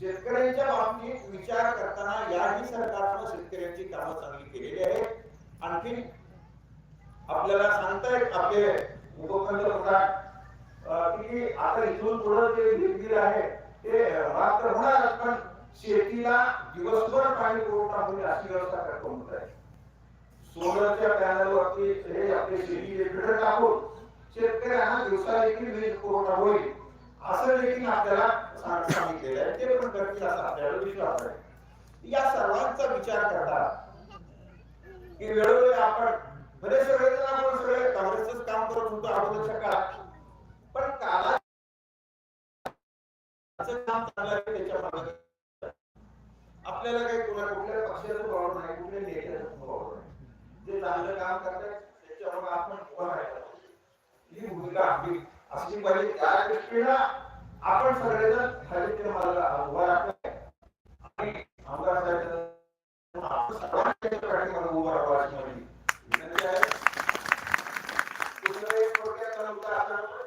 शेतकऱ्यांच्या बाबतीत विचार करताना याही सरकारनं शेतकऱ्यांची कामं चांगली केलेली आहेत. आणखी आपल्याला सांगतायत आपले उपपंतप्रधान की आता इथून पुढे जे दिलगिरी आहे ते रात्र होणार पण शेतीला दिवसभर पाणी पुरवठा होईल अशी व्यवस्था करतो म्हणत आहे सोलरच्या पॅनलवरती हे आपले शेती रेग्युलेटर टाकून शेतकऱ्यांना दिवसा देखील वीज पुरवठा होईल असं देखील आपल्याला सांग- करतील असा आपल्याला विश्वास आहे. या सर्वांचा विचार करता की वेळोवेळी आपण भले सगळे जण आपण सगळे काँग्रेसच काम करत होतो अगोदरच्या काळात पण काला काम चांगलं त्याच्यामागे. आपल्याला काही कुणा कुठल्या पक्षाचं प्रॉब्लेम नाही कुठल्या नेत्याचं वावर नाही. जे चांगलं काम करतात त्याच्यावर आपण उभा राहायचं. ही भूमिका आपली असली पाहिजे. त्या दृष्टीनं आपण सगळेजण खाली मला उभा राहतोय आणि आमदार साहेब सर्वांच्या पाठीमागे उभा राहावं अशी माझी विनंती आहे. म्हणजे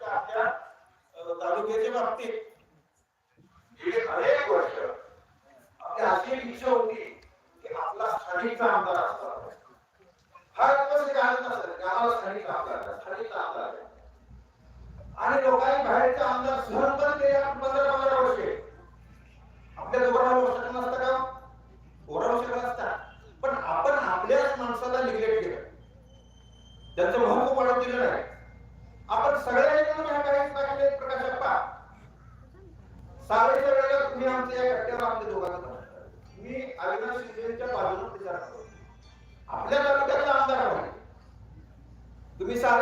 आपल्या तालुक्याच्या बाबतीत गेली अनेक वर्ष आपली अशी इच्छा होती की आपला स्थानिकचा आमदार असावा हर कसं कारण नसेल की स्थानिक आमदार स्थानिक आमदार आणि लोकांनी बाहेरचे आमदार सहन पण केले आपण पंधरा पंधरा वर्षे आपल्या दोघांना शकत नसतं का ओरडू शकत असता पण आपण आपल्याच निग्लेक्ट केलं. त्यांचं महत्त्व वाढत दिलं नाही. आपण सगळ्यांनी मिळून ह्या काही टाकले प्रकाशप्पा साडेच्या वेळेला तुम्ही आमच्या या कट्ट्यावर आमच्या दोघांचं मी अविनाश शिंदेच्या बाजूने विचार करतो. आपल्या तालुक्यातला आमदार आहे. तुम्ही सारे